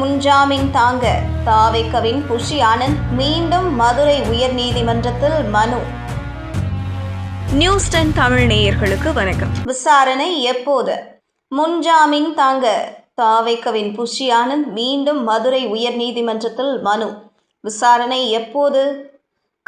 முன்ஜாமீன் தாங்க. தாவேக்கவின் புஷி ஆனந்த் மீண்டும் மதுரை உயர்நீதிமன்றத்தில் மனு. நியூஸ் டென் தமிழ் நேயர்களுக்கு வணக்கம். விசாரணை எப்போது? முன்ஜாமீன் தாங்க. தாவேக்கவின் புஷி ஆனந்த் மீண்டும் மதுரை உயர்நீதிமன்றத்தில் மனு. விசாரணை எப்போது?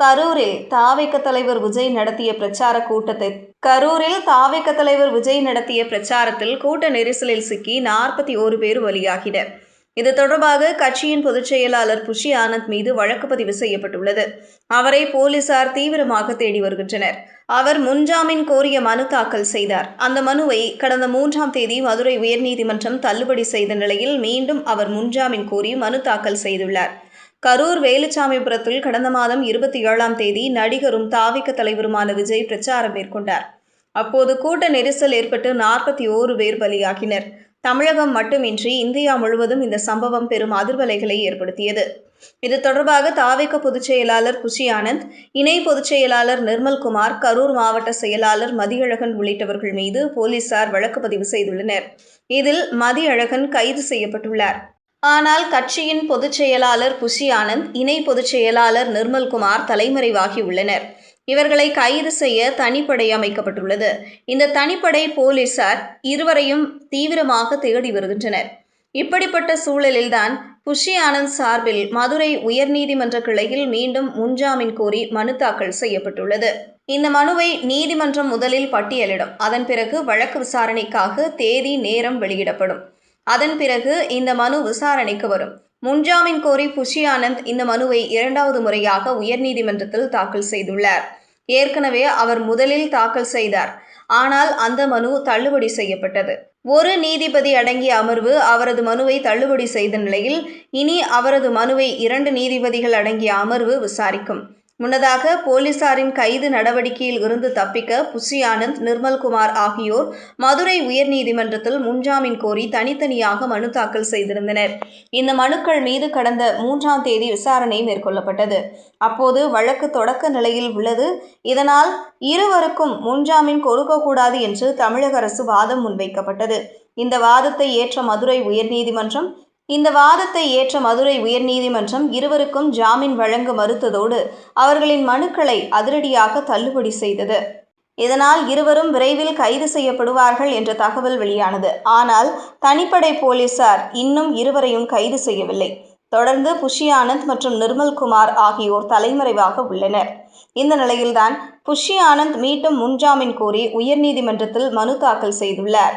கரூரில் தாவேக்க தலைவர் விஜய் நடத்திய பிரச்சார கூட்டத்தை கரூரில் தாவேக்க தலைவர் விஜய் நடத்திய பிரச்சாரத்தில் கூட்ட நெரிசலில் சிக்கி நாற்பத்தி ஓரு பேர் பலியாகினர். இது தொடர்பாக கட்சியின் பொதுச் செயலாளர் புஷி ஆனந்த் மீது வழக்கு பதிவு செய்யப்பட்டுள்ளது. அவரை போலீசார் தீவிரமாக தேடி வருகின்றனர். அவர் முன்ஜாமீன் கோரிய மனு தாக்கல் செய்தார். அந்த மனுவை கடந்த மூன்றாம் தேதி மதுரை உயர்நீதிமன்றம் தள்ளுபடி செய்த நிலையில் மீண்டும் அவர் முன்ஜாமீன் கோரி மனு தாக்கல் செய்துள்ளார். கரூர் வேலுச்சாமிபுரத்தில் கடந்த மாதம் இருபத்தி ஏழாம் தேதி நடிகரும் தாவிக்க தலைவருமான விஜய் பிரச்சாரம் மேற்கொண்டார். அப்போது கூட்ட நெரிசல் ஏற்பட்டு நாற்பத்தி ஓரு பேர் பலியாகினர். தமிழகம் மட்டுமின்றி இந்தியா முழுவதும் இந்த சம்பவம் பெரும் அதிர்வலைகளை ஏற்படுத்தியது. இது தொடர்பாக தாவேக்க பொதுச் செயலாளர் குஷி ஆனந்த் இணை பொதுச் செயலாளர் நிர்மல்குமார் கரூர் மாவட்ட செயலாளர் மதியழகன் உள்ளிட்டவர்கள் மீது போலீசார் வழக்கு பதிவு செய்துள்ளனர். இதில் மதியழகன் கைது செய்யப்பட்டுள்ளார். ஆனால் கட்சியின் பொதுச் செயலாளர் புஷி ஆனந்த் இணை பொதுச் செயலாளர் நிர்மல்குமார் தலைமறைவாகி உள்ளனர். இவர்களை கைது செய்ய தனிப்படை அமைக்கப்பட்டுள்ளது. இந்த தனிப்படை போலீசார் இருவரையும் தீவிரமாக தேடி வருகின்றனர். இப்படிப்பட்ட சூழலில்தான் புஷி ஆனந்த் சார்பில் மதுரை உயர்நீதிமன்ற கிளையில் மீண்டும் முன்ஜாமீன் கோரி மனு தாக்கல் செய்யப்பட்டுள்ளது. இந்த மனுவை நீதிமன்றம் முதலில் பட்டியலிடும். அதன் பிறகு வழக்கு விசாரணைக்காக தேதி நேரம் வெளியிடப்படும். அதன் பிறகு இந்த மனு விசாரணைக்கு வரும். முன்ஜாமீன் கோரி புஷி ஆனந்த் இந்த மனுவை இரண்டாவது முறையாக உயர்நீதிமன்றத்தில் தாக்கல் செய்துள்ளார். ஏற்கனவே அவர் முதலில் தாக்கல் செய்தார். ஆனால் அந்த மனு தள்ளுபடி செய்யப்பட்டது. ஒரு நீதிபதி அடங்கிய அமர்வு அவரது மனுவை தள்ளுபடி செய்த நிலையில் இனி அவரது மனுவை இரண்டு நீதிபதிகள் அடங்கிய அமர்வு விசாரிக்கும். முன்னதாக போலீசாரின் கைது நடவடிக்கையில் இருந்து தப்பிக்க புஷி ஆனந்த் நிர்மல்குமார் ஆகியோர் மதுரை உயர்நீதிமன்றத்தில் முன்ஜாமீன் கோரி தனித்தனியாக மனு தாக்கல் செய்திருந்தனர். இந்த மனுக்கள் மீது கடந்த மூன்றாம் தேதி விசாரணை மேற்கொள்ளப்பட்டது. அப்போது வழக்கு தொடக்க நிலையில் உள்ளது. இதனால் இருவருக்கும் முன்ஜாமீன் கொடுக்கக்கூடாது என்று தமிழக அரசு வாதம் முன்வைக்கப்பட்டது. இந்த வாதத்தை ஏற்ற மதுரை உயர்நீதிமன்றம் இந்த வாதத்தை ஏற்ற மதுரை உயர்நீதிமன்றம் இருவருக்கும் ஜாமீன் வழங்க மறுத்ததோடு அவர்களின் மனுக்களை அதிரடியாக தள்ளுபடி செய்தது. இதனால் இருவரும் விரைவில் கைது செய்யப்படுவார்கள் என்ற தகவல் வெளியானது. ஆனால் தனிப்படை போலீசார் இன்னும் இருவரையும் கைது செய்யவில்லை. தொடர்ந்து புஷி ஆனந்த் மற்றும் நிர்மல்குமார் ஆகியோர் தலைமறைவாக உள்ளனர். இந்த நிலையில்தான் புஷி ஆனந்த் மீண்டும் முன்ஜாமீன் கோரி உயர்நீதிமன்றத்தில் மனு தாக்கல் செய்துள்ளார்.